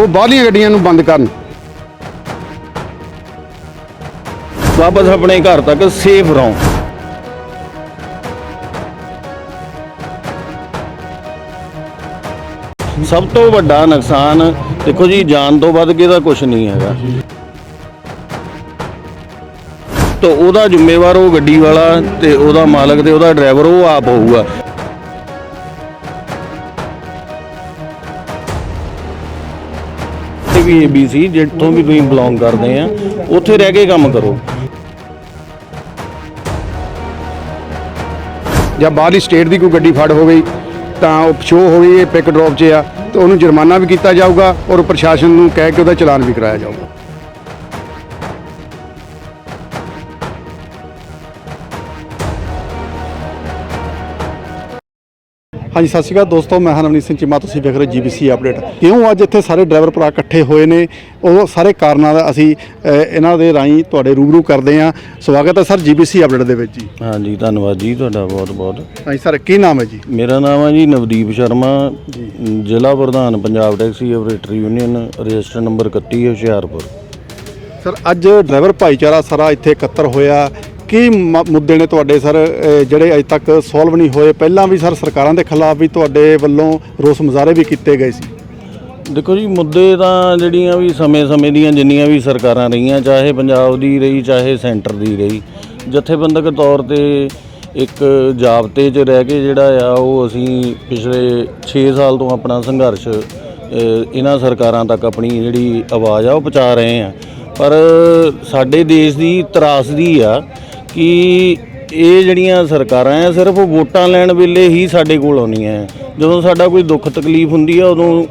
ਉਹ ਬਾਹਰਲੀਆਂ ਗੱਡੀਆਂ ਨੂੰ ਬੰਦ ਕਰਨ। ਵਾਪਸ ਆਪਣੇ ਘਰ ਤੱਕ ਸੇਫ ਰਹੋ। ਸਭ ਤੋਂ ਵੱਡਾ ਨੁਕਸਾਨ, ਦੇਖੋ ਜੀ ਜਾਨ ਤੋਂ ਵੱਧ ਕੇ ਤਾਂ ਕੁਝ ਨਹੀਂ ਹੈਗਾ। ਤਾਂ ਉਹਦਾ ਜ਼ਿੰਮੇਵਾਰ ਉਹ ਗੱਡੀ ਵਾਲਾ ਤੇ ਉਹਦਾ ਮਾਲਕ ਤੇ ਉਹਦਾ ਡਰਾਈਵਰ, ਉਹ ਆਪ ਹੋਊਗਾ। ਵੀ ABC ਜਿੱਥੋਂ ਵੀ ਤੁਸੀਂ ਬਿਲੋਂਗ ਕਰਦੇ ਆ, ਉੱਥੇ ਰਹਿ ਕੇ ਕੰਮ ਕਰੋ। ਜਾਂ ਬਾਹਰਲੀ ਸਟੇਟ ਦੀ ਕੋਈ ਗੱਡੀ ਫੜ ਹੋ ਗਈ ਤਾਂ ਉਹ ਸ਼ੋ ਹੋ ਗਈ ਇਹ ਪਿਕ ਡ੍ਰੌਪ 'ਚ ਆ, ਤੇ ਉਹਨੂੰ ਜੁਰਮਾਨਾ ਵੀ ਕੀਤਾ ਜਾਊਗਾ ਔਰ ਪ੍ਰਸ਼ਾਸਨ ਨੂੰ ਕਹਿ ਕੇ ਉਹਦਾ ਚਲਾਨ ਵੀ ਕਰਾਇਆ ਜਾਊਗਾ। ਹਾਂਜੀ ਸਤਿ ਸ਼੍ਰੀ ਅਕਾਲ ਦੋਸਤੋ ਮੈਂ ਹਾਂ ਨਵਨੀਤ ਸਿੰਘ ਚੀਮਾ ਤੁਸੀਂ ਵੇਖ ਰਹੇ ਜੀਬੀਸੀ ਅਪਡੇਟ। ਕਿਉਂ ਅੱਜ ਇੱਥੇ ਸਾਰੇ ਡਰਾਈਵਰ ਭਰਾ ਇਕੱਠੇ ਹੋਏ ਨੇ? ਉਹ ਸਾਰੇ ਕਾਰਨਾਂ ਦਾ ਅਸੀਂ ਇਹਨਾਂ ਦੇ ਰਾਹੀਂ ਤੁਹਾਡੇ ਰੂਬਰੂ ਕਰਦੇ ਹਾਂ। ਸਵਾਗਤ ਹੈ ਸਰ ਜੀਬੀਸੀ ਅਪਡੇਟ ਦੇ ਵਿੱਚ ਜੀ। ਹਾਂਜੀ ਧੰਨਵਾਦ ਜੀ ਤੁਹਾਡਾ ਬਹੁਤ ਬਹੁਤ ਹਾਂਜੀ ਸਰ ਕੀ ਨਾਮ ਹੈ ਜੀ? ਮੇਰਾ ਨਾਮ ਹੈ ਜੀ ਨਵਦੀਪ ਸ਼ਰਮਾ। ਜ਼ਿਲ੍ਹਾ ਪ੍ਰਧਾਨ Punjab taxi operator union register number 31 Hoshiarpur. Sir ਅੱਜ ਡਰਾਈਵਰ ਭਾਈਚਾਰਾ ਸਾਰਾ ਇੱਥੇ ਇਕੱਤਰ ਹੋਇਆ। ਕੀ ਮ- ਮੁੱਦੇ ਨੇ ਤੁਹਾਡੇ ਸਰ? ਜਿਹੜੇ ਅਜੇ ਤੱਕ ਸੋਲਵ ਨਹੀਂ ਹੋਏ, ਪਹਿਲਾਂ ਵੀ ਸਰ ਸਰਕਾਰਾਂ ਦੇ ਖਿਲਾਫ ਵੀ ਤੁਹਾਡੇ ਵੱਲੋਂ ਰੋਸ ਮੁਜ਼ਾਹਰੇ ਵੀ ਕੀਤੇ ਗਏ ਸੀ? ਦੇਖੋ ਜੀ, ਮੁੱਦੇ ਤਾਂ ਜਿਹੜੀਆਂ ਵੀ ਸਮੇਂ-ਸਮੇਂ ਦੀਆਂ ਜਿੰਨੀਆਂ ਵੀ ਸਰਕਾਰਾਂ ਰਹੀਆਂ, ਚਾਹੇ ਪੰਜਾਬ ਦੀ ਰਹੀ, ਚਾਹੇ ਸੈਂਟਰ ਦੀ ਰਹੀ, ਜਥੇਬੰਦਕ ਤੌਰ ਤੇ ਇੱਕ ਜਾਬਤੇ 'ਚ ਰਹਿ ਕੇ ਜਿਹੜਾ ਆ, ਉਹ ਅਸੀਂ ਪਿਛਲੇ 6 ਸਾਲ ਤੋਂ ਆਪਣਾ ਸੰਘਰਸ਼ ਇਹਨਾਂ ਸਰਕਾਰਾਂ ਤੱਕ ਆਪਣੀ ਜਿਹੜੀ ਆਵਾਜ਼ ਆ, ਉਹ ਪਹੁੰਚਾ ਰਹੇ ਆ ਪਰ ਸਾਡੇ ਦੇਸ਼ ਦੀ ਤਰਾਸਦੀ ਆ ਕਿ ਇਹ ਜਿਹੜੀਆਂ ਸਰਕਾਰਾਂ ਆ, ਸਿਰਫ ਵੋਟਾਂ ਲੈਣ ਵੇਲੇ ਹੀ ਸਾਡੇ ਕੋਲ ਆਉਂਦੀਆਂ ਆ। ਜਦੋਂ ਸਾਡਾ ਕੋਈ ਦੁੱਖ ਤਕਲੀਫ ਹੁੰਦੀ ਆ, ਉਦੋਂ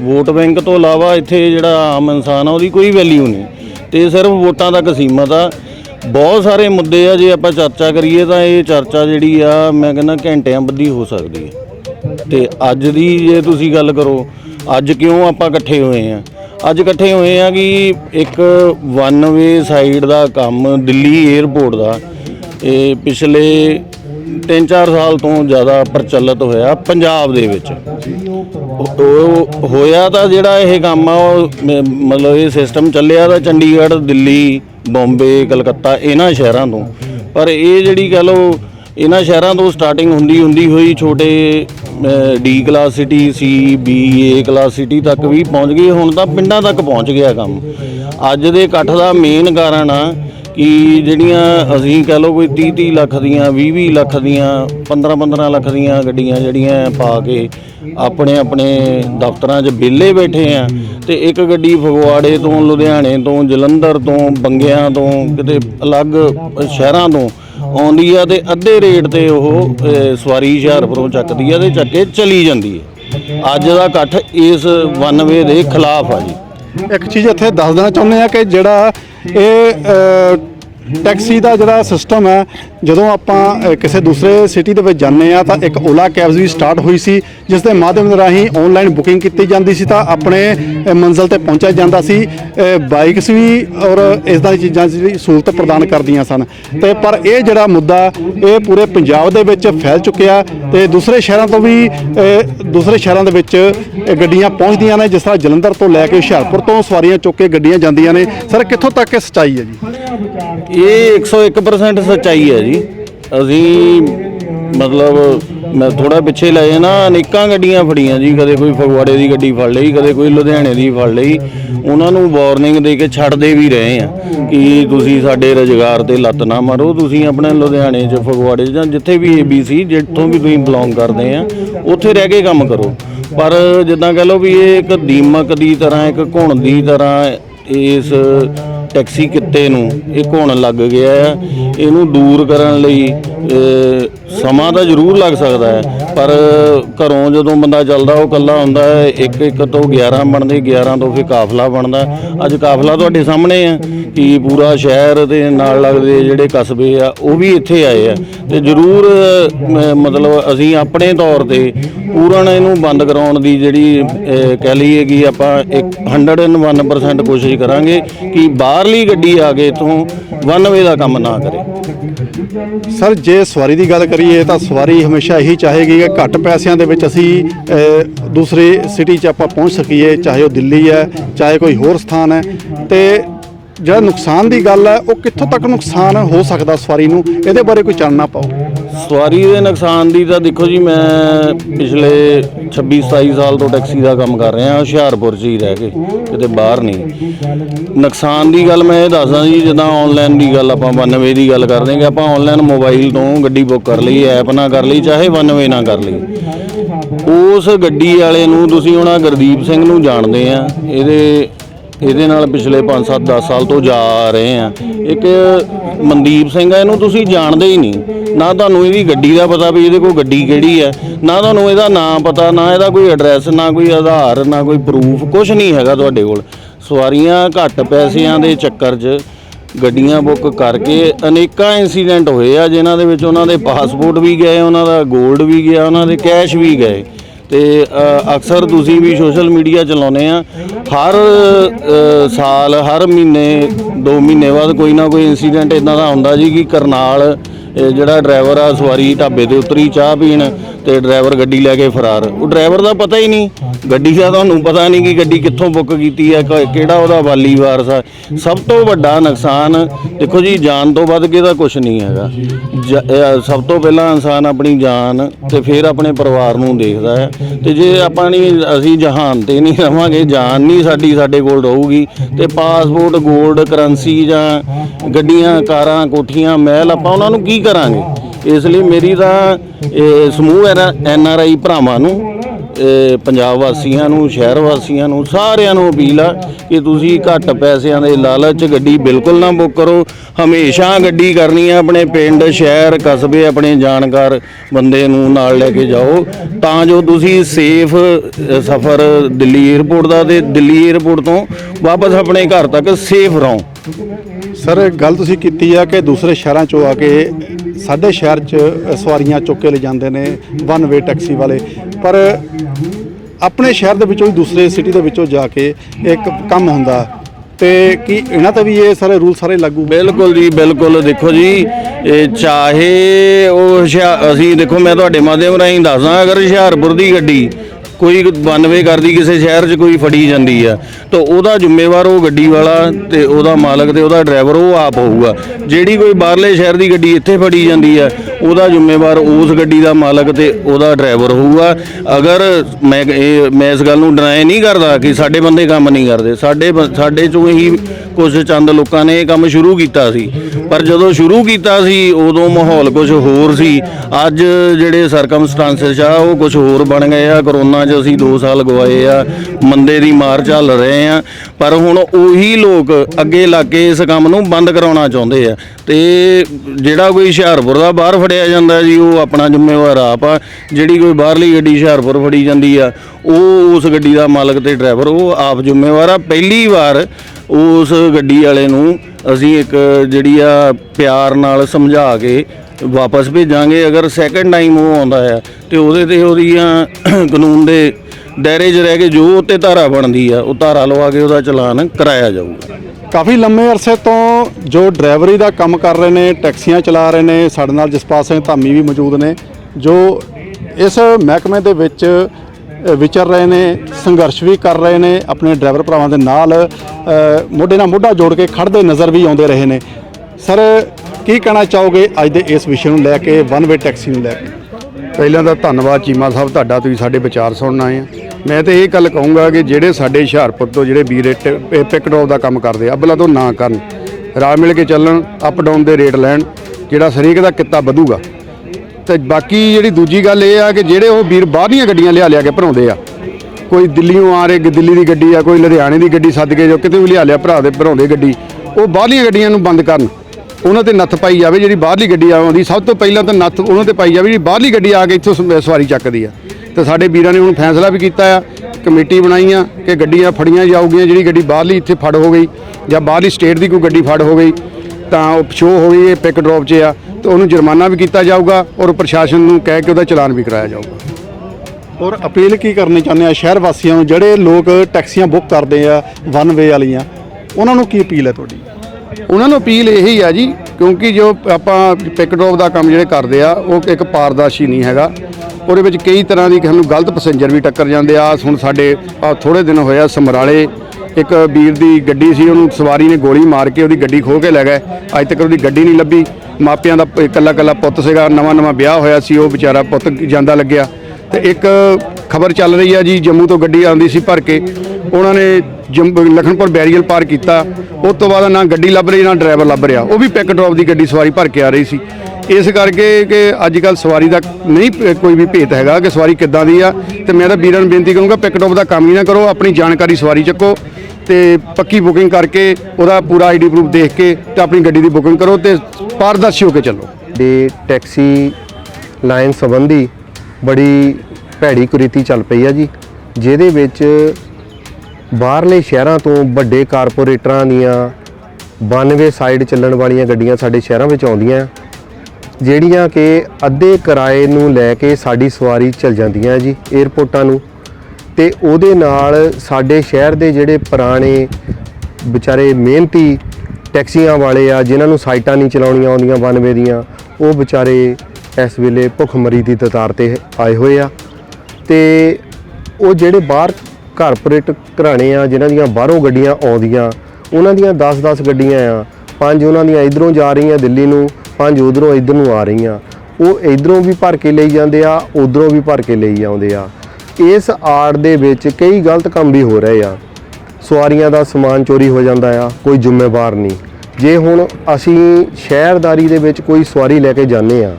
ਵੋਟ ਬੈਂਕ ਤੋਂ ਇਲਾਵਾ ਇੱਥੇ ਜਿਹੜਾ ਆਮ ਇਨਸਾਨ ਆ, ਉਹਦੀ ਕੋਈ ਵੈਲਿਊ ਨਹੀਂ। ਤੇ ਸਿਰਫ ਵੋਟਾਂ ਤੱਕ ਸੀਮਤ ਆ। ਬਹੁਤ ਸਾਰੇ ਮੁੱਦੇ ਆ, ਜੇ ਆਪਾਂ ਚਰਚਾ ਕਰੀਏ ਤਾਂ ਇਹ ਚਰਚਾ ਜਿਹੜੀ ਆ, ਮੈਂ ਕਹਿੰਦਾ ਘੰਟਿਆਂ ਬੱਧੀ ਹੋ ਸਕਦੀ ਹੈ ਤੇ ਅੱਜ ਦੀ ਜੇ ਤੁਸੀਂ ਗੱਲ ਕਰੋ, ਅੱਜ ਕਿਉਂ ਆਪਾਂ ਇਕੱਠੇ ਹੋਏ ਆ? ਅੱਜ ਇਕੱਠੇ ਹੋਏ ਆ ਕਿ ਇੱਕ ਵਨ ਵੇ ਸਾਈਡ ਦਾ ਕੰਮ ਦਿੱਲੀ 에ਅਰਪੋਰਟ ਦਾ ਇਹ ਪਿਛਲੇ 3-4 ਸਾਲ ਤੋਂ ਜ਼ਿਆਦਾ ਪ੍ਰਚਲਿਤ ਹੋਇਆ ਪੰਜਾਬ ਦੇ ਵਿੱਚ। ਉਹ ਹੋਇਆ ਤਾਂ ਜਿਹੜਾ ਇਹ ਕੰਮ ਆ, ਉਹ ਮ- ਮਤਲਬ ਇਹ ਸਿਸਟਮ ਚੱਲਿਆ ਤਾਂ ਚੰਡੀਗੜ੍ਹ, ਦਿੱਲੀ, ਬੰਬੇ, ਕਲਕੱਤਾ ਇਹਨਾਂ ਸ਼ਹਿਰਾਂ ਤੋਂ। ਪਰ ਇਹ ਜਿਹੜੀ ਕਹ ਲਓ ਇਹਨਾਂ ਸ਼ਹਿਰਾਂ ਤੋਂ ਸਟਾਰਟਿੰਗ ਹੁੰਦੀ ਹੁੰਦੀ ਹੋਈ, ਛੋਟੇ D class city C B A class city ਤੱਕ ਵੀ ਪਹੁੰਚ ਗਈ। ਹੁਣ ਤਾਂ ਪਿੰਡਾਂ ਤੱਕ ਪਹੁੰਚ ਗਿਆ ਕੰਮ। ਅੱਜ ਦੇ ਇਕੱਠ ਦਾ ਮੇਨ ਕਾਰਨ ਆ ਕਿ ਜਿਹੜੀਆਂ ਅਸੀਂ ਕਹ ਲਓ ਕੋਈ 30 30 ਲੱਖ ਦੀਆਂ 20 20 ਲੱਖ ਦੀਆਂ 15 15 ਲੱਖ ਦੀਆਂ ਗੱਡੀਆਂ ਜਿਹੜੀਆਂ ਪਾ ਕੇ ਆਪਣੇ ਆਪਣੇ ਦਫ਼ਤਰਾਂ 'ਚ ਵਿਹਲੇ ਬੈਠੇ ਆ ਤੇ ਇੱਕ ਗੱਡੀ ਫਗਵਾੜੇ ਤੋਂ, ਲੁਧਿਆਣੇ ਤੋਂ, ਜਲੰਧਰ ਤੋਂ, ਬੰਗਿਆਂ ਤੋਂ, ਕਿਤੇ ਅਲੱਗ ਸ਼ਹਿਰਾਂ ਤੋਂ ਆਉਂਦੀ ਆ ਤੇ ਅੱਧੇ ਰੇਟ ਤੇ ਉਹ ਅਹ, ਸਵਾਰੀ ਹੁਸ਼ਿਆਰਪੁਰੋਂ ਚੱਕਦੀ ਆ ਤੇ ਕੇ ਚਲੀ ਜਾਂਦੀ ਹੈ ਅੱਜ ਦਾ ਇਕੱਠ ਇਸ ਵਨਵੇ ਦੇ ਖਿਲਾਫ ਆ ਜੀ। ਇੱਕ ਚੀਜ਼ ਇੱਥੇ ਦੱਸ ਦੇਣਾ ਚਾਹੁੰਦੇ ਆ ਕਿ ਜਿਹੜਾ ਇਹ ਅ, ਟੈਕਸੀ ਦਾ ਜਿਹੜਾ ਸਿਸਟਮ ਹੈ ਜਦੋਂ ਆਪਾਂ ਅ, ਕਿਸੇ ਦੂਸਰੇ ਸਿਟੀ ਦੇ ਵਿੱਚ ਜਾਂਦੇ ਆ ਤਾਂ ਇੱਕ ਓਲਾ ਕੈਬਸ ਵੀ ਸਟਾਰਟ ਹੋਈ ਸੀ ਜਿਸ ਦੇ ਮਾਧਿਅਮ ਦੇ ਰਾਹੀਂ ਆਨਲਾਈਨ ਬੁਕਿੰਗ ਕੀਤੀ ਜਾਂਦੀ ਸੀ ਤਾਂ ਆਪਣੇ ਅ, ਮੰਜ਼ਿਲ ਤੇ ਪਹੁੰਚਿਆ ਜਾਂਦਾ ਸੀ। ਬਾਈਕਸ ਵੀ ਔਰ ਇਸ ਤਰ੍ਹਾਂ ਦਾ ਚੀਜ਼ਾਂ ਜਿਹੜੀ ਸਹੂਲਤ ਪ੍ਰਦਾਨ ਕਰਦੀਆਂ ਸਨ। ਤੇ ਪਰ ਇਹ ਜਿਹੜਾ ਮੁੱਦਾ ਇਹ ਪੂਰੇ ਪੰਜਾਬ ਦੇ ਵਿੱਚ ਫੈਲ ਚੁੱਕਿਆ ਤੇ ਦੂਸਰੇ ਸ਼ਹਿਰਾਂ ਤੋਂ ਵੀ ਅ, ਦੂਸਰੇ ਸ਼ਹਿਰਾਂ ਦੇ ਵਿੱਚ ਇਹ ਗੱਡੀਆਂ ਪਹੁੰਚਦੀਆਂ ਨੇ, ਜਿਸ ਤਰ੍ਹਾਂ ਜਲੰਧਰ ਤੋਂ ਲੈ ਕੇ ਹੁਸ਼ਿਆਰਪੁਰ ਤੋਂ ਸਵਾਰੀਆਂ ਚੁੱਕ ਕੇ ਗੱਡੀਆਂ ਜਾਂਦੀਆਂ ਨੇ। ਸਰ ਕਿੱਥੋਂ ਤੱਕ ਇਹ ਸੱਚਾਈ ਹੈ ਜੀ? ਇਹ 101% ਸੱਚਾਈ ਹੈ ਜੀ। ਅਸੀਂ ਮਤਲਬ ਮੈਂ ਥੋੜਾ ਪਿੱਛੇ ਲਏ ਨਾ, ਅਨੇਕਾਂ ਗੱਡੀਆਂ ਫੜੀਆਂ ਜੀ। ਕਦੇ ਕੋਈ ਫਗਵਾੜੇ ਦੀ ਗੱਡੀ ਫੜ ਲਈ, ਕਦੇ ਕੋਈ ਲੁਧਿਆਣੇ ਦੀ ਫੜ ਲਈ। ਉਹਨਾਂ ਨੂੰ ਵਾਰਨਿੰਗ ਦੇ ਕੇ ਛੱਡਦੇ ਵੀ ਰਹੇ ਆ ਕਿ ਤੁਸੀਂ ਸਾਡੇ ਰੁਜ਼ਗਾਰ ਤੇ ਲੱਤ ਨਾ ਮਾਰੋ। ਤੁਸੀਂ ਆਪਣੇ ਲੁਧਿਆਣੇ 'ਚ, ਫਗਵਾੜੇ 'ਚ ਜਾਂ ਜਿੱਥੇ ਵੀ ABC ਜਿੱਥੋਂ ਵੀ ਤੁਸੀਂ ਬਿਲੋਂਗ ਕਰਦੇ ਆ, ਉੱਥੇ ਰਹਿ ਕੇ ਕੰਮ ਕਰੋ। ਪਰ ਜਿੱਦਾਂ ਕਹ ਲਓ ਵੀ ਇਹ ਇੱਕ ਦੀਮਕ ਦੀ ਤਰ੍ਹਾਂ, ਇੱਕ ਘੁਣ ਦੀ ਤਰ੍ਹਾਂ ਇਸ ਟੈਕਸੀ ਕਿੱਤੇ ਨੂੰ ਇਹ ਘੁਣ ਲੱਗ ਗਿਆ ਹੈ। ਇਹਨੂੰ ਦੂਰ ਕਰਨ ਲਈ ਸਮਾਂ ਤਾਂ ਜ਼ਰੂਰ ਲੱਗ ਸਕਦਾ ਹੈ। ਪਰ ਘਰੋਂ ਜਦੋਂ ਬੰਦਾ ਚੱਲਦਾ, ਉਹ ਇਕੱਲਾ ਹੁੰਦਾ ਹੈ। ਇੱਕ ਇੱਕ ਤੋਂ 11 ਬਣਦੇ 11 ਤੋਂ ਫਿਰ ਕਾਫਲਾ ਬਣਦਾ। ਅੱਜ ਕਾਫਲਾ ਤੁਹਾਡੇ ਸਾਹਮਣੇ ਆ ਕਿ ਪੂਰਾ ਸ਼ਹਿਰ ਦੇ ਨਾਲ ਲੱਗਦੇ ਜਿਹੜੇ ਕਸਬੇ ਆ, ਉਹ ਵੀ ਇੱਥੇ ਆਏ ਆ। ਤੇ ਜ਼ਰੂਰ ਮਤਲਬ ਅਸੀਂ ਆਪਣੇ ਤੌਰ ਤੇ ਪੂਰਨ ਇਹਨੂੰ ਬੰਦ ਕਰਾਉਣ ਦੀ ਜਿਹੜੀ ਕਹਿ ਲਈਏ ਕਿ ਆਪਾਂ ਇੱਕ 101% ਕੋਸ਼ਿਸ਼ ਕਰਾਂਗੇ ਕਿ ਬਾਹਰ ਬਾਹਰਲੀ ਗੱਡੀ ਆ ਕੇ ਇਥੋਂ ਵਨਵੇ ਦਾ ਕੰਮ ਨਾ ਕਰੇ। ਸਰ ਜੇ ਸਵਾਰੀ ਦੀ ਗੱਲ ਕਰੀਏ ਤਾਂ ਸਵਾਰੀ ਹਮੇਸ਼ਾ ਇਹੀ ਚਾਹੇਗੀ ਕਿ ਘੱਟ ਪੈਸਿਆਂ ਦੇ ਵਿੱਚ ਅਸੀਂ ਅ, ਦੂਸਰੀ ਸਿਟੀ 'ਚ ਆਪਾਂ ਪਹੁੰਚ ਸਕੀਏ ਚਾਹੇ ਉਹ ਦਿੱਲੀ ਹੈ ਚਾਹੇ ਕੋਈ ਹੋਰ ਸਥਾਨ ਹੈ। ਤੇ ਜਿਹੜਾ ਨੁਕਸਾਨ ਦੀ ਗੱਲ ਹੈ, ਉਹ ਕਿੱਥੋਂ ਤੱਕ ਨੁਕਸਾਨ ਹੋ ਸਕਦਾ ਸਵਾਰੀ ਨੂੰ? ਇਹਦੇ ਬਾਰੇ ਕੋਈ ਚਾਨਣਾ ਪਾਓ। ਸਵਾਰੀ ਦੇ ਨੁਕਸਾਨ ਦੀ ਤਾਂ ਦੇਖੋ ਜੀ, ਮੈਂ ਪਿਛਲੇ 26 27 ਸਾਲ ਤੋਂ ਟੈਕਸੀ ਦਾ ਕੰਮ ਕਰ ਰਿਹਾ, ਹੁਸ਼ਿਆਰਪੁਰ 'ਚ ਹੀ ਰਹਿ ਕੇ, ਕਿਤੇ ਬਾਹਰ ਨਹੀਂ। ਨੁਕਸਾਨ ਦੀ ਗੱਲ ਮੈਂ ਇਹ ਦੱਸਦਾ ਜੀ, ਜਿੱਦਾਂ ਆਨਲਾਈਨ ਦੀ ਗੱਲ ਆਪਾਂ 92 ਦੀ ਗੱਲ ਕਰਦੇ ਹਾਂ ਕਿ ਆਪਾਂ ਆਨਲਾਈਨ ਮੋਬਾਈਲ ਤੋਂ ਗੱਡੀ ਬੁੱਕ ਕਰ ਲਈ ਐਪ ਨਾ ਕਰ ਲਈ, ਚਾਹੇ 92 ਨਾ ਕਰ ਲਈ। ਉਸ ਗੱਡੀ ਵਾਲੇ ਨੂੰ ਤੁਸੀਂ ਹੁਣ ਆਹ ਗੁਰਦੀਪ ਸਿੰਘ ਨੂੰ ਜਾਣਦੇ ਆ, ਇਹਦੇ ਇਹਦੇ ਨਾਲ ਪਿਛਲੇ 5 7 10 ਸਾਲ ਤੋਂ ਜਾ ਰਹੇ ਆ ਇੱਕ ਮਨਦੀਪ ਸਿੰਘ ਆ, ਇਹਨੂੰ ਤੁਸੀਂ ਜਾਣਦੇ ਹੀ ਨਹੀਂ। ਨਾ ਤੁਹਾਨੂੰ ਇਹਦੀ ਗੱਡੀ ਦਾ ਪਤਾ ਵੀ ਇਹਦੇ ਕੋਲ ਗੱਡੀ ਕਿਹੜੀ ਹੈ, ਨਾ ਤੁਹਾਨੂੰ ਇਹਦਾ ਨਾਮ ਪਤਾ, ਨਾ ਇਹਦਾ ਕੋਈ ਐਡਰੈਸ ਨਾ ਕੋਈ ਆਧਾਰ, ਨਾ ਕੋਈ ਪ੍ਰੂਫ ਕੁਝ ਨਹੀਂ ਹੈਗਾ ਤੁਹਾਡੇ ਕੋਲ। ਸਵਾਰੀਆਂ ਘੱਟ ਪੈਸਿਆਂ ਦੇ ਚੱਕਰ 'ਚ ਗੱਡੀਆਂ ਬੁੱਕ ਕਰਕੇ ਅਨੇਕਾਂ ਇਨਸੀਡੈਂਟ ਹੋਏ ਆ, ਜਿਨ੍ਹਾਂ ਦੇ ਵਿੱਚ ਉਹਨਾਂ ਦੇ ਪਾਸਪੋਰਟ ਵੀ ਗਏ, ਉਹਨਾਂ ਦਾ 골ਡ ਵੀ ਗਿਆ, ਉਹਨਾਂ ਦੇ ਕੈਸ਼ ਵੀ ਗਏ। ਤੇ ਅਕਸਰ ਤੁਸੀਂ ਵੀ ਸੋਸ਼ਲ ਮੀਡੀਆ ਚਲਾਉਂਦੇ ਆ। ਹਰ ਸਾਲ, ਹਰ ਮਹੀਨੇ 2 ਮਹੀਨੇ ਬਾਅਦ ਕੋਈ ਨਾ ਕੋਈ ਇਨਸੀਡੈਂਟ ਇਦਾਂ ਦਾ ਹੁੰਦਾ ਜੀ ਕਿ ਕਰਨਾਲ ਇਹ ਜਿਹੜਾ ਡਰਾਈਵਰ ਆ ਸਵਾਰੀ ਢਾਬੇ 'ਤੇ ਉੱਤਰੀ ਚਾਹ ਪੀਣ ਤੇ ਡਰਾਈਵਰ ਗੱਡੀ ਲੈ ਕੇ ਫਰਾਰ। ਉਹ ਡਰਾਈਵਰ ਦਾ ਪਤਾ ਹੀ ਨਹੀਂ। ਗੱਡੀ ਦਾ ਤੁਹਾਨੂੰ ਪਤਾ ਨਹੀਂ ਕਿ ਗੱਡੀ ਕਿੱਥੋਂ ਬੁੱਕ ਕੀਤੀ ਹੈ ਕ- ਕਿਹੜਾ ਉਹਦਾ ਵਾਲੀ ਵਾਰਸ ਆ। ਸਭ ਤੋਂ ਵੱਡਾ ਨੁਕਸਾਨ, ਦੇਖੋ ਜੀ, ਜਾਨ ਤੋਂ ਵੱਧ ਕੇ ਤਾਂ ਕੁਝ ਨਹੀਂ ਹੈਗਾ। ਜ- ਸਭ ਤੋਂ ਪਹਿਲਾਂ ਇਨਸਾਨ ਆਪਣੀ ਜਾਨ ਤੇ ਫਿਰ ਆਪਣੇ ਪਰਿਵਾਰ ਨੂੰ ਦੇਖਦਾ ਹੈ। ਤੇ ਜੇ ਆਪਾਂ ਨਹੀਂ, ਅਸੀਂ ਜਹਾਨ ਤੇ ਨਹੀਂ ਰਵਾਂਗੇ, ਜਾਨ ਨਹੀਂ ਸਾਡੀ ਸਾਡੇ ਕੋਲ ਰਹੂਗੀ। ਤੇ ਪਾਸਪੋਰਟ 골ਡ ਕਰੰਸੀ ਜਾਂ ਗੱਡੀਆਂ, ਕਾਰਾਂ, ਕੋਠੀਆਂ, ਮਹਿਲ, ਆਪਾਂ ਉਹਨਾਂ ਨੂੰ ਕੀ ਕਰਾਂਗੇ। ਇਸ ਲਈ ਮੇਰੀ ਤਾਂ ਇਹ ਸਮੂਹ ਐਨ ਆਰ ਆਈ ਭਰਾਵਾਂ ਨੂੰ ਇਹ ਪੰਜਾਬ ਵਾਸੀਆਂ ਨੂੰ, ਸ਼ਹਿਰ ਵਾਸੀਆਂ ਨੂੰ, ਸਾਰਿਆਂ ਨੂੰ ਅਪੀਲ ਆ ਕਿ ਤੁਸੀਂ ਘੱਟ ਪੈਸਿਆਂ ਦੇ ਲਾਲਚ ਗੱਡੀ ਬਿਲਕੁਲ ਨਾ ਬੁੱਕ ਕਰੋ। ਹਮੇਸ਼ਾ ਗੱਡੀ ਕਰਨੀ ਆ ਆਪਣੇ ਪਿੰਡ, ਸ਼ਹਿਰ, ਕਸਬੇ, ਆਪਣੇ ਜਾਣਕਾਰ ਬੰਦੇ ਨੂੰ ਨਾਲ ਲੈ ਕੇ ਜਾਓ। ਤਾਂ ਜੋ ਤੁਸੀਂ ਸੇਫ ਸਫ਼ਰ ਦਿੱਲੀ 에ਅਰਪੋਰਟ ਦਾ ਤੇ ਦਿੱਲੀ 에ਅਰਪੋਰਟ ਤੋਂ ਵਾਪਸ ਆਪਣੇ ਘਰ ਤੱਕ ਸੇਫ ਰਹੋ। ਸਰ ਗੱਲ ਤੁਸੀਂ ਕੀਤੀ ਆ ਕਿ ਦੂਸਰੇ ਸ਼ਹਿਰਾਂ ਚੋਂ ਆ ਕੇ ਸਾਡੇ ਸ਼ਹਿਰ 'ਚ ਸਵਾਰੀਆਂ ਚੁੱਕ ਕੇ ਲੈ ਜਾਂਦੇ ਨੇ ਵਨ ਵੇ ਟੈਕਸੀ ਵਾਲੇ। ਪਰ ਆਪਣੇ ਸ਼ਹਿਰ ਦੇ ਵਿੱਚੋਂ ਹੀ ਦੂਸਰੇ ਸਿਟੀ ਦੇ ਵਿੱਚੋਂ ਜਾ ਕੇ ਇੱਕ ਕੰਮ ਹੁੰਦਾ। ਤੇ ਕੀ ਇਹਨਾਂ ਤੇ ਵੀ ਇਹ ਸਾਰੇ ਰੂਲ ਸਾਰੇ ਲਾਗੂ? ਬਿਲਕੁਲ ਜੀ, ਬਿਲਕੁਲ। ਦੇਖੋ ਜੀ, ਇਹ ਚਾਹੇ ਉਹ ਹੁਸ਼ਿਆ- ਅਸੀਂ ਦੇਖੋ, ਮੈਂ ਤੁਹਾਡੇ ਮਾਧਿਅਮ ਰਾਹੀਂ ਦੱਸਦਾ, ਅਗਰ ਹੁਸ਼ਿਆਰਪੁਰ ਦੀ ਗੱਡੀ ਕੋਈ 92 ਕਰਦੀ, ਕਿਸੇ ਸ਼ਹਿਰ 'ਚ ਕੋਈ ਫੜੀ ਜਾਂਦੀ ਆ, ਤਾਂ ਉਹਦਾ ਜ਼ਿੰਮੇਵਾਰ ਉਹ ਗੱਡੀ ਵਾਲਾ ਤੇ ਉਹਦਾ ਮਾਲਕ ਤੇ ਉਹਦਾ ਡਰਾਈਵਰ, ਉਹ ਆਪ ਹੋਊਗਾ। ਜਿਹੜੀ ਕੋਈ ਬਾਹਰਲੇ ਸ਼ਹਿਰ ਦੀ ਗੱਡੀ ਇੱਥੇ ਫੜੀ ਜਾਂਦੀ ਆ ਉਹਦਾ ਜ਼ਿੰਮੇਵਾਰ ਉਸ ਗੱਡੀ ਦਾ ਮਾਲਕ ਤੇ ਉਹਦਾ ਡਰਾਈਵਰ ਹੋਊਗਾ। ਅਗਰ ਮੈਂ ਇਹ, ਮੈਂ ਇਸ ਗੱਲ ਨੂੰ ਡਰਾਏ ਨਹੀਂ ਕਰਦਾ ਕਿ ਸਾਡੇ ਬੰਦੇ ਕੰਮ ਨਹੀਂ ਕਰਦੇ। ਸਾਡੇ ਬ- ਸਾਡੇ ਚੋਂ ਹੀ ਕੁਝ ਚੰਦ ਲੋਕਾਂ ਨੇ ਇਹ ਕੰਮ ਸ਼ੁਰੂ ਕੀਤਾ ਸੀ। ਪਰ ਜਦੋਂ ਸ਼ੁਰੂ ਕੀਤਾ ਸੀ, ਉਦੋਂ ਮਾਹੌਲ ਕੁਝ ਹੋਰ ਸੀ। ਅੱਜ ਜਿਹੜੇ ਸਰਕਮਸਟੈਂਸਸ ਆ, ਉਹ ਕੁਝ ਹੋਰ ਬਣ ਗਏ ਆ। ਕਰੋਨਾ 'ਚ ਅਸੀਂ 2 ਸਾਲ ਗਵਾਏ ਆ, ਮੰਦੇ ਦੀ ਮਾਰ ਝੱਲ ਰਹੇ ਆ। ਪਰ ਹੁਣ ਉਹੀ ਲੋਕ ਅੱਗੇ ਲੱਗ ਕੇ ਇਸ ਕੰਮ ਨੂੰ ਬੰਦ ਕਰਾਉਣਾ ਚਾਹੁੰਦੇ ਆ। ਤੇ ਜਿਹੜਾ ਕੋਈ ਹੁਸ਼ਿਆਰਪੁਰ ਦਾ ਬਾਹਰ ਫੜਿਆ ਜਾਂਦਾ ਜੀ, ਉਹ ਆਪਣਾ ਜ਼ਿੰਮੇਵਾਰ ਆਪ ਆ। ਜਿਹੜੀ ਕੋਈ ਬਾਹਰਲੀ ਗੱਡੀ ਹੁਸ਼ਿਆਰਪੁਰ ਫੜੀ ਜਾਂਦੀ ਆ, ਉਹ ਉਸ ਗੱਡੀ ਦਾ ਮਾਲਕ ਤੇ ਡਰਾਈਵਰ, ਉਹ ਆਪ ਜ਼ਿੰਮੇਵਾਰ ਆ। ਪਹਿਲੀ ਵਾਰ ਉਸ ਗੱਡੀ ਵਾਲੇ ਨੂੰ ਅਸੀਂ ਇੱਕ ਜਿਹੜੀ ਆ ਪਿਆਰ ਨਾਲ ਸਮਝਾ ਕੇ ਵਾਪਸ ਭੇਜਾਂਗੇ। ਅਗਰ ਸੈਕੰਡ ਟਾਈਮ ਉਹ ਆਉਂਦਾ ਆ, ਤੇ ਉਹਦੇ ਤੇ ਉਹਦੀਆਂ ਕਾਨੂੰਨ ਦੇ ਦਾਇਰੇ 'ਚ ਰਹਿ ਕੇ ਜੋ ਉੱਤੇ ਧਾਰਾ ਬਣਦੀ ਆ, ਉਹ ਧਾਰਾ ਲਵਾ ਕੇ ਉਹਦਾ ਚਲਾਨ ਕਰਾਇਆ ਜਾਊਗਾ। ਕਾਫੀ ਲੰਮੇ ਅਰਸੇ ਤੋਂ ਜੋ ਡਰਾਈਵਰੀ ਦਾ ਕੰਮ ਕਰ ਰਹੇ ਨੇ, ਟੈਕਸੀਆਂ ਚਲਾ ਰਹੇ ਨੇ, ਸਾਡੇ ਨਾਲ ਜਸਪਾਲ ਸਿੰਘ ਧਾਮੀ ਵੀ ਮੌਜੂਦ ਨੇ, ਜੋ ਇਸ ਮਹਿਕਮੇ ਦੇ ਵਿੱਚ ਵਿਚਰ ਰਹੇ ਨੇ, ਸੰਘਰਸ਼ ਵੀ ਕਰ ਰਹੇ ਨੇ, ਆਪਣੇ ਡਰਾਈਵਰ ਭਰਾਵਾਂ ਦੇ ਨਾਲ ਮੋਢੇ ਨਾਲ ਮੋਢਾ ਜੋੜ ਕੇ ਖੜਦੇ ਨਜ਼ਰ ਵੀ ਆਉਂਦੇ ਰਹੇ ਨੇ। ਸਰ, ਕੀ ਕਹਿਣਾ ਚਾਹੋਗੇ ਅੱਜ ਦੇ ਇਸ ਵਿਸ਼ੇ ਨੂੰ ਲੈ ਕੇ ਵਨ ਵੇ ਟੈਕਸੀ ਨੂੰ ਲੈ ਕੇ? ਪਹਿਲਾਂ ਤਾਂ ਧੰਨਵਾਦ ਚੀਮਾ ਸਾਹਿਬ, ਤੁਹਾਡਾ ਤੁਸੀਂ ਸਾਡੇ ਵਿਚਾਰ ਸੁਣਨ ਆਏ ਆ। ਮੈਂ ਤੇ ਇਹ ਗੱਲ ਕਹੂੰਗਾ ਕਿ ਜਿਹੜੇ ਸਾਡੇ ਹੁਸ਼ਿਆਰਪੁਰ ਤੋਂ ਜਿਹੜੇ ਵੀਰ ਪਿਕ ਡਰੋਪ ਦਾ ਕੰਮ ਕਰਦੇ ਆ, ਅਬਲਾ ਤੋਂ ਨਾ ਕਰਨ। ਰਲ ਮਿਲ ਕੇ ਚੱਲਣ ਅਪ ਡਾਊਨ ਦੇ ਰੇਟ ਲੈਣ, ਜਿਹੜਾ ਸ਼ਰੀਕ ਦਾ ਕਿੱਤਾ ਵਧੂਗਾ। ਤੇ ਬਾਕੀ ਜਿਹੜੀ ਦੂਜੀ ਗੱਲ ਇਹ ਆ ਕਿ ਜਿਹੜੇ ਉਹ ਵੀਰ ਬਾਹਰਲੀਆਂ ਗੱਡੀਆਂ ਲਿਆ ਲਿਆ ਕੇ ਭਰਾਉਂਦੇ ਆ, ਕੋਈ ਦਿੱਲੀੋਂ ਆ ਰਹੇ ਦਿੱਲੀ ਦੀ ਗੱਡੀ ਆ, ਕੋਈ ਲੁਧਿਆਣੇ ਦੀ ਗੱਡੀ ਸੱਦ ਕੇ ਜੋ ਕਿਤੇ ਵੀ ਲਿਆ ਲਿਆ ਭਰਾ ਦੇ ਭਰਾਉਂਦੇ ਗੱਡੀ, ਉਹ ਬਾਹਰਲੀਆਂ ਗੱਡੀਆਂ ਨੂੰ ਬੰਦ ਕਰਨ। ਉਹਨਾਂ ਤੇ ਨੱਥ ਪਾਈ ਜਾਵੇ ਜਿਹੜੀ ਬਾਹਰਲੀ ਗੱਡੀ ਆਉਂਦੀ ਸਭ ਤੋਂ ਪਹਿਲਾਂ ਤਾਂ ਨੱਥ ਉਹਨਾਂ ਤੇ ਪਾਈ ਜਾਵੇ ਜਿਹੜੀ ਬਾਹਰਲੀ ਗੱਡੀ ਆ ਕੇ ਇੱਥੋਂ ਸਮ- ਸਵਾਰੀ ਚੱਕਦੀ ਆ। ਤੇ ਸਾਡੇ ਵੀਰਾਂ ਨੇ ਹੁਣ ਫੈਸਲਾ ਵੀ ਕੀਤਾ ਆ ਕਮੇਟੀ ਬਣਾਈ ਆ ਕਿ ਗੱਡੀਆਂ ਫੜੀਆਂ ਜਾਊਗੀਆਂ ਜਿਹੜੀ ਗੱਡੀ ਬਾਹਰਲੀ ਇੱਥੇ ਫੜ ਹੋ ਗਈ ਜਾਂ ਬਾਹਰਲੀ ਸਟੇਟ ਦੀ ਕੋਈ ਗੱਡੀ ਫੜ ਹੋ ਗਈ ਤਾਂ ਉਹ ਸ਼ੋ ਹੋ ਗਈ ਇਹ ਪਿਕ ਡ੍ਰੌਪ 'ਚ ਆ ਤੇ ਉਹਨੂੰ ਜੁਰਮਾਨਾ ਵੀ ਕੀਤਾ ਜਾਊਗਾ ਔਰ ਪ੍ਰਸ਼ਾਸਨ ਨੂੰ ਕਹਿ ਕੇ ਉਹਦਾ ਚਲਾਨ ਵੀ ਕਰਾਇਆ ਜਾਊਗਾ। ਔਰ ਅਪੀਲ ਕੀ ਕਰਨੀ ਚਾਹੁੰਦੇ ਆ ਸ਼ਹਿਰ ਵਾਸੀਆਂ ਨੂੰ ਜਿਹੜੇ ਲੋਕ ਟੈਕਸੀਆਂ ਬੁੱਕ ਕਰਦੇ ਆ ਵਨ ਵੇ ਵਾਲੀਆਂ ਉਹਨਾਂ ਨੂੰ ਕੀ ਅਪੀਲ ਹੈ ਤੁਹਾਡੀ? ਉਹਨਾਂ ਨੂੰ ਅਪੀਲ ਇਹੀ ਆ ਜੀ ਕਿਉਂਕਿ ਜੋ ਆਪਾਂ ਪਿਕ ਡ੍ਰੌਪ ਦਾ ਕੰਮ ਜਿਹੜੇ ਕਰਦੇ ਆ ਉਹ ਇੱਕ ਪਾਰਦਰਸ਼ੀ ਨਹੀਂ ਹੈਗਾ। ਉਹਦੇ ਵਿੱਚ ਕਈ ਤਰ੍ਹਾਂ ਦੀ ਸਾਨੂੰ ਗਲਤ ਪੈਸੇਂਜਰ ਵੀ ਟੱਕਰ ਜਾਂਦੇ ਆ। ਹੁਣ ਸਾਡੇ ਆ ਥੋੜੇ ਦਿਨ ਹੋਇਆ ਸਮਰਾਲੇ। ਇੱਕ ਵੀਰ ਦੀ ਗੱਡੀ ਸੀ, ਉਹਨੂੰ ਸਵਾਰੀ ਨੇ ਗੋਲੀ ਮਾਰ ਕੇ ਉਹਦੀ ਗੱਡੀ ਖੋਹ ਕੇ ਲੈ ਗਏ। ਅੱਜ ਤੱਕ ਉਹਦੀ ਗੱਡੀ ਨਹੀਂ ਲੱਭੀ। ਮਾਪਿਆਂ ਦਾ ਇਕੱਲਾ ਇਕੱਲਾ ਪੁੱਤ ਸੀਗਾ ਨਵਾਂ ਨਵਾਂ ਵਿਆਹ ਹੋਇਆ ਸੀ, ਉਹ ਵਿਚਾਰਾ ਪੁੱਤ ਜਾਂਦਾ ਲੱਗਿਆ। ਤੇ ਇੱਕ ਖਬਰ ਚੱਲ ਰਹੀ ਆ ਜੀ, ਜੰਮੂ ਤੋਂ ਗੱਡੀ ਆਉਂਦੀ ਸੀ ਭਰ ਕੇ। ਉਹਨਾਂ ਨੇ ਜੰਮ- ਲਖਨਪੁਰ ਬੈਰੀਅਲ ਪਾਰ ਕੀਤਾ। ਉਸ ਤੋਂ ਬਾਅਦ ਨਾ ਗੱਡੀ ਲੱਭ ਰਹੀ, ਨਾ ਡਰਾਈਵਰ ਲੱਭ ਰਿਹਾ। ਉਹ ਵੀ ਪਿਕ ਡ੍ਰੌਪ ਦੀ ਗੱਡੀ ਸਵਾਰੀ ਭਰ ਕੇ ਆ ਰਹੀ ਸੀ। ਇਸ ਕਰਕੇ ਕਿ ਅੱਜ ਕੱਲ ਸਵਾਰੀ ਦਾ ਨਹੀਂ, ਕੋਈ ਵੀ ਭੇਤ ਹੈਗਾ ਕਿ ਸਵਾਰੀ ਕਿੱਦਾਂ ਦੀ ਆ। ਤੇ ਮੈਂ ਤਾਂ ਵੀਰਾਂ ਨੂੰ ਬੇਨਤੀ ਕਰੂੰਗਾ ਪਿਕ ਡ੍ਰੌਪ ਦਾ ਕੰਮ ਹੀ ਨਾ ਕਰੋ, ਆਪਣੀ ਜਾਣਕਾਰੀ ਸਵਾਰੀ ਚੱਕੋ। ਤੇ ਪੱਕੀ ਬੁਕਿੰਗ ਕਰਕੇ ਉਹਦਾ ਪੂਰਾ ਆਈਡੀ ਪ੍ਰੂਫ ਦੇਖ ਕੇ ਤੇ ਆਪਣੀ ਗੱਡੀ ਦੀ ਬੁਕਿੰਗ ਕਰੋ ਤੇ ਪਾਰਦਰਸ਼ੀ ਹੋ ਕੇ ਚੱਲੋ। ਦੇ ਟੈਕਸੀ ਲਾਈਨ ਸੰਬੰਧੀ ਬੜੀ ਭੈੜੀ ਕੁਰੀਤੀ ਚੱਲ ਪਈ ਆ ਜੀ, ਜਿਹਦੇ ਵਿੱਚ ਬਾਹਰਲੇ ਸ਼ਹਿਰਾਂ ਤੋਂ ਵੱਡੇ ਕਾਰਪੋਰੇਟਰਾਂ ਦੀਆਂ 92 ਸਾਈਡ ਚੱਲਣ ਵਾਲੀਆਂ ਗੱਡੀਆਂ ਸਾਡੇ ਸ਼ਹਿਰਾਂ ਵਿੱਚ ਆਉਂਦੀਆਂ, ਜਿਹੜੀਆਂ ਕਿ ਅੱਧੇ ਕਿਰਾਏ ਨੂੰ ਲੈ ਕੇ ਸਾਡੀ ਸਵਾਰੀ ਚੱਲ ਜਾਂਦੀਆਂ ਜੀ 에ਅਰਪੋਰਟਾਂ ਨੂੰ। ਤੇ ਉਹਦੇ ਨਾਲ ਸਾਡੇ ਸ਼ਹਿਰ ਦੇ ਜਿਹੜੇ ਪੁਰਾਣੇ ਵਿਚਾਰੇ ਮਿਹਨਤੀ ਟੈਕਸੀਆਂ ਵਾਲੇ ਆ, ਜਿਨ੍ਹਾਂ ਨੂੰ ਸਾਈਟਾਂ ਨਹੀਂ ਚਲਾਉਣੀਆਂ ਆਉਂਦੀਆਂ 92 ਦੀਆਂ, ਉਹ ਵਿਚਾਰੇ ਇਸ ਵੇਲੇ ਭੁੱਖਮਰੀ ਦੀ ਤਤਾਰ ਤੇ ਆਏ ਹੋਏ ਆ। ਤੇ ਉਹ ਜਿਹੜੇ ਬਾਹਰ ਕਾਰਪੋਰੇਟ ਘਰਾਣੇ ਆ ਜਿਨ੍ਹਾਂ ਦੀਆਂ ਬਾਹਰੋਂ ਗੱਡੀਆਂ ਆਉਂਦੀਆਂ, ਉਹਨਾਂ ਦੀਆਂ 10-10 ਗੱਡੀਆਂ ਆ। ਪੰਜ ਉਹਨਾਂ ਦੀਆਂ ਇਧਰੋਂ ਜਾ ਰਹੀਆਂ ਦਿੱਲੀ ਨੂੰ, ਪੰਜ ਉਧਰੋਂ ਇਧਰ ਨੂੰ ਆ ਰਹੀਆਂ। ਉਹ ਇਧਰੋਂ ਵੀ ਭਰ ਕੇ ਲਈ ਜਾਂਦੇ ਆ, ਉਧਰੋਂ ਵੀ ਭਰ ਕੇ ਲਈ ਆਉਂਦੇ ਆ। ਇਸ ਆੜ ਦੇ ਵਿੱਚ ਕਈ ਗਲਤ ਕੰਮ ਵੀ ਹੋ ਰਹੇ ਆ। ਸਵਾਰੀਆਂ ਦਾ ਸਮਾਨ ਚੋਰੀ ਹੋ ਜਾਂਦਾ ਆ, ਕੋਈ ਜ਼ਿੰਮੇਵਾਰ ਨਹੀਂ। ਜੇ ਹੁਣ ਅਸੀਂ ਸ਼ਹਿਰਦਾਰੀ ਦੇ ਵਿੱਚ ਕੋਈ ਸਵਾਰੀ ਲੈ ਕੇ ਜਾਂਦੇ ਆ,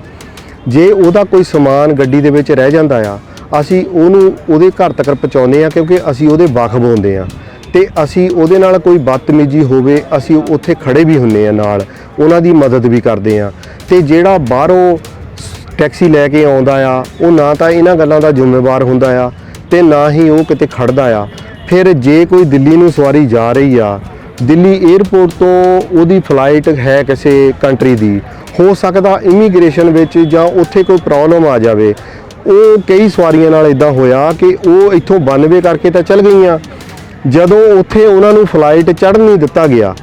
ਜੇ ਉਹਦਾ ਕੋਈ ਸਮਾਨ ਗੱਡੀ ਦੇ ਵਿੱਚ ਰਹਿ ਜਾਂਦਾ ਆ ਅਸੀਂ ਉਹਨੂੰ ਉਹਦੇ ਘਰ ਤੱਕ ਪਹੁੰਚਾਉਂਦੇ ਆ ਕਿਉਂਕਿ ਅਸੀਂ ਉਹਦੇ ਵਾਕਫ ਹੁੰਦੇ ਆ ਤੇ ਅਸੀਂ ਉਹਦੇ ਨਾਲ ਕੋਈ ਬਦਤਮੀਜ਼ੀ ਹੋਵੇ, ਅਸੀਂ ਉੱਥੇ ਖੜੇ ਵੀ ਹੁੰਨੇ ਆ ਨਾਲ, ਉਹਨਾਂ ਦੀ ਮਦਦ ਵੀ ਕਰਦੇ ਆ ਤੇ ਜਿਹੜਾ ਬਾਹਰੋਂ ਟੈਕਸੀ ਲੈ ਕੇ ਆਉਂਦਾ ਆ, ਉਹ ਨਾ ਤਾਂ ਇਹਨਾਂ ਗੱਲਾਂ ਦਾ ਜ਼ਿੰਮੇਵਾਰ ਹੁੰਦਾ ਆ ਤੇ ਨਾ ਹੀ ਉਹ ਕਿਤੇ ਖੜਦਾ ਆ। ਫਿਰ ਜੇ ਕੋਈ ਦਿੱਲੀ ਨੂੰ ਸਵਾਰੀ ਜਾ ਰਹੀ ਆ, ਦਿੱਲੀ 에ਅਰਪੋਰਟ ਤੋਂ ਉਹਦੀ ਫਲਾਈਟ ਹੈ ਕਿਸੇ ਕੰਟਰੀ ਦੀ, ਹੋ ਸਕਦਾ ਇਮੀਗ੍ਰੇਸ਼ਨ ਵਿੱਚ ਜਾਂ ਉੱਥੇ ਕੋਈ ਪ੍ਰੋਬਲਮ ਆ ਜਾਵੇ। ਉਹ ਕਈ ਸਵਾਰੀਆਂ ਨਾਲ ਇਦਾਂ ਹੋਇਆ ਕਿ ਉਹ ਇੱਥੋਂ 92 ਕਰਕੇ ਤਾਂ ਚੱਲ ਗਈਆਂ। ਜਦੋਂ ਉੱਥੇ ਉਹਨਾਂ ਨੂੰ ਫਲਾਈਟ ਚੜ੍ਹਨ ਨਹੀਂ ਦਿੱਤਾ ਗਿਆ,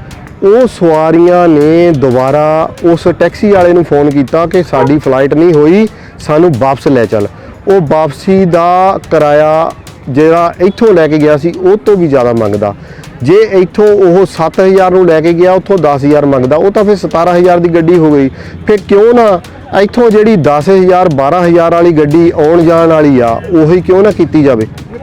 ਉਹ ਸਵਾਰੀਆਂ ਨੇ ਦੁਬਾਰਾ ਉਸ ਟੈਕਸੀ ਵਾਲੇ ਨੂੰ ਫੋਨ ਕੀਤਾ ਕਿ ਸਾਡੀ ਫਲਾਈਟ ਨਹੀਂ ਹੋਈ, ਸਾਨੂੰ ਵਾਪਸ ਲੈ ਚੱਲ। ਉਹ ਵਾਪਸੀ ਦਾ ਕਿਰਾਇਆ ਜਿਹੜਾ ਇੱਥੋਂ ਲੈ ਕੇ ਗਿਆ ਸੀ, ਉਹ ਤੋਂ ਵੀ ਜ਼ਿਆਦਾ ਮੰਗਦਾ। ਜੇ ਇੱਥੋਂ ਉਹ 7000 ਨੂੰ ਲੈ ਕੇ ਗਿਆ, ਉੱਥੋਂ 10000 ਮੰਗਦਾ, ਉਹ ਤਾਂ ਫਿਰ 17000 ਦੀ ਗੱਡੀ ਹੋ ਗਈ। ਫਿਰ ਕਿਉਂ ਨਾ ਇੱਥੋਂ ਜਿਹੜੀ 10000 12000 ਵਾਲੀ ਗੱਡੀ ਆਉਣ ਜਾਣ ਵਾਲੀ ਆ, ਉਹੀ ਕਿਉਂ ਨਾ ਕੀਤੀ ਜਾਵੇ?